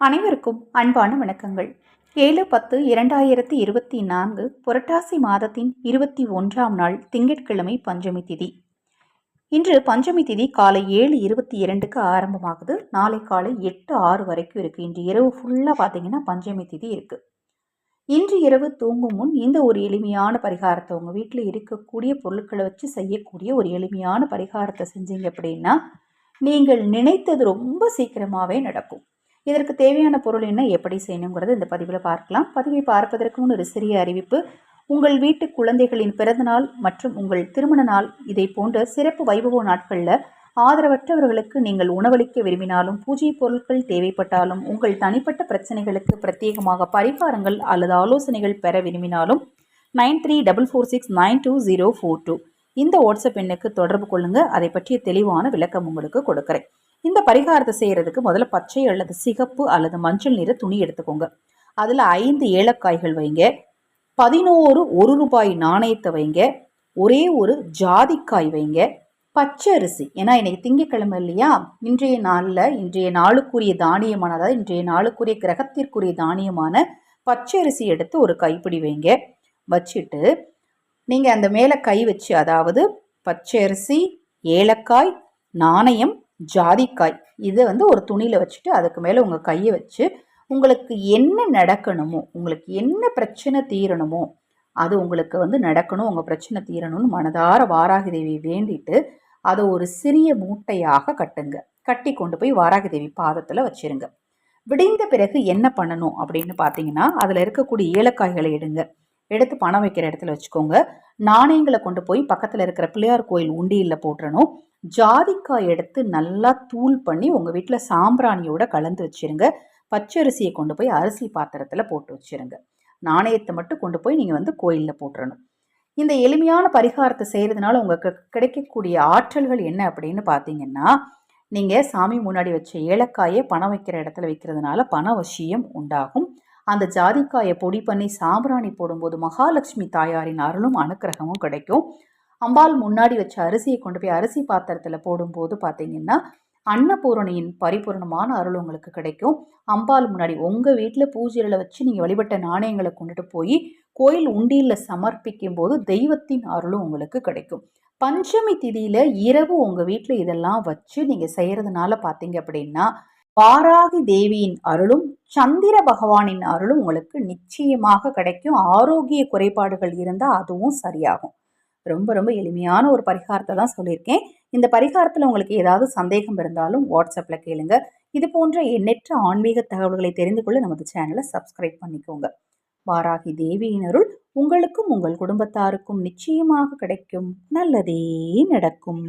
அனைவருக்கும் அன்பான வணக்கங்கள். ஏழு பத்து இரண்டாயிரத்தி இருபத்தி நான்கு புரட்டாசி மாதத்தின் இருபத்தி ஒன்றாம் நாள் திங்கட்கிழமை பஞ்சமி திதி. இன்று பஞ்சமி திதி காலை ஏழு இருபத்தி இரண்டுக்கு ஆரம்பமாகுது. நாளை காலை எட்டு ஆறு வரைக்கும் இருக்குது இன்று இரவு ஃபுல்லாக பார்த்தீங்கன்னா பஞ்சமி திதி இருக்குது இன்று இரவு தூங்கும் முன் இந்த ஒரு எளிமையான பரிகாரத்தை உங்கள் வீட்டில் இருக்கக்கூடிய பொருட்களை வச்சு செய்யக்கூடிய ஒரு எளிமையான பரிகாரத்தை செஞ்சீங்க அப்படின்னா நீங்கள் நினைத்தது ரொம்ப சீக்கிரமாகவே நடக்கும். இதற்கு தேவையான பொருள் என்ன எப்படி செய்யணுங்கிறது இந்த பதிவில் பார்க்கலாம். பதிவை பார்ப்பதற்கு முன் ஒரு சிறிய அறிவிப்பு. உங்கள் வீட்டு குழந்தைகளின் பிறந்தநாள் மற்றும் உங்கள் திருமண நாள் இதை போன்ற சிறப்பு வைபவ நாட்களில் ஆதரவற்றவர்களுக்கு நீங்கள் உணவளிக்க விரும்பினாலும் பூஜை பொருட்கள் தேவைப்பட்டாலும் உங்கள் தனிப்பட்ட பிரச்சனைகளுக்கு பிரத்யேகமாக பரிகாரங்கள் அல்லது ஆலோசனைகள் பெற விரும்பினாலும் nine three double four six nine two zero four two. இந்த வாட்ஸ்அப் எண்ணுக்கு தொடர்பு கொள்ளுங்கள் அதை பற்றிய தெளிவான விளக்கம் உங்களுக்கு கொடுக்குறேன். இந்த பரிகாரத்தை செய்கிறதுக்கு முதல்ல பச்சை அல்லது சிகப்பு அல்லது மஞ்சள் நிற துணி எடுத்துக்கோங்க. அதில் ஐந்து ஏலக்காய்கள் வைங்க. பதினோரு ஒரு ரூபாய் நாணயத்தை வைங்க. ஒரே ஒரு ஜாதிக்காய் வைங்க. பச்சை அரிசி ஏன்னா இன்னைக்கு திங்கக்கிழமை இல்லையா? இன்றைய நாளில் இன்றைய நாளுக்குரிய தானியமான அதாவது இன்றைய நாளுக்குரிய கிரகத்திற்குரிய தானியமான பச்சை அரிசி எடுத்து ஒரு கைப்பிடி வைங்க. வச்சுட்டு நீங்கள் அந்த மேலே கை வச்சு அதாவது பச்சை அரிசி ஏலக்காய் நாணயம் ஜாதிக்காய். இதை வந்து ஒரு துணியில் வச்சுட்டு அதுக்கு மேலே உங்கள் கையை வச்சு உங்களுக்கு என்ன நடக்கணுமோ உங்களுக்கு என்ன பிரச்சனை தீரணுமோ அது உங்களுக்கு வந்து நடக்கணும் உங்கள் பிரச்சனை தீரணும்னு மனதார வாராகி தேவி வேண்டிட்டு அதை ஒரு சிறிய மூட்டையாக கட்டுங்க. கட்டி கொண்டு போய் வாராகி தேவி பாதத்தில் வச்சிருங்க. விடிந்த பிறகு என்ன பண்ணணும் அப்படின்னு பார்த்தீங்கன்னா அதில் இருக்கக்கூடிய ஏலக்காய்களை எடுங்க. எடுத்து பணம் வைக்கிற இடத்துல வச்சுக்கோங்க. நாணயங்களை கொண்டு போய் பக்கத்தில் இருக்கிற பிள்ளையார் கோயில் உண்டியில் போட்டுறணும். ஜாதிக்காய் எடுத்து நல்லா தூள் பண்ணி உங்கள் வீட்டில் சாம்பிராணியோட கலந்து வச்சுருங்க. பச்சரிசியை கொண்டு போய் அரிசி பாத்திரத்தில் போட்டு வச்சுருங்க. நாணயத்தை மட்டும் கொண்டு போய் நீங்கள் வந்து கோயிலில் போட்டுறணும். இந்த எளிமையான பரிகாரத்தை செய்கிறதுனால உங்களுக்கு கிடைக்கக்கூடிய ஆற்றல்கள் என்ன அப்படின்னு பார்த்தீங்கன்னா நீங்கள் சாமி முன்னாடி வச்ச ஏலக்காயை பணம் வைக்கிற இடத்துல வைக்கிறதுனால பண வசியம் உண்டாகும். அந்த ஜாதிக்காயை பொடி பண்ணி சாம்பிராணி போடும்போது மகாலட்சுமி தாயாரின் அருளும் அனுக்கிரகமும் கிடைக்கும். அம்பாள் முன்னாடி வச்ச அரிசியை கொண்டு போய் அரிசி பாத்திரத்தில் போடும்போது பார்த்தீங்கன்னா அன்னபூரணியின் பரிபூர்ணமான அருள் உங்களுக்கு கிடைக்கும். அம்பாள் முன்னாடி உங்கள் வீட்டில் பூஜையில் வச்சு நீங்கள் வழிபட்ட நாணயங்களை கொண்டுட்டு போய் கோயில் உண்டியில் சமர்ப்பிக்கும் போது தெய்வத்தின் அருளும் உங்களுக்கு கிடைக்கும். பஞ்சமி திதியில் இரவு உங்கள் வீட்டில் இதெல்லாம் வச்சு நீங்கள் செய்கிறதுனால பார்த்தீங்க அப்படின்னா வாராகி தேவியின் அருளும் சந்திர பகவானின் அருளும் உங்களுக்கு நிச்சயமாக கிடைக்கும். ஆரோக்கிய குறைபாடுகள் இருந்தால் அதுவும் சரியாகும். ரொம்ப ரொம்ப எளிமையான ஒரு பரிகாரத்தை தான் சொல்லியிருக்கேன். இந்த பரிகாரத்தில் உங்களுக்கு ஏதாவது சந்தேகம் இருந்தாலும் வாட்ஸ்அப்பில் கேளுங்க. இது போன்ற எண்ணற்ற ஆன்மீக தகவல்களை தெரிந்து கொள்ள நமது சேனலை சப்ஸ்கிரைப் பண்ணிக்கோங்க. வாராகி தேவியின் அருள் உங்களுக்கும் உங்கள் குடும்பத்தாருக்கும் நிச்சயமாக கிடைக்கும். நல்லதே நடக்கும்.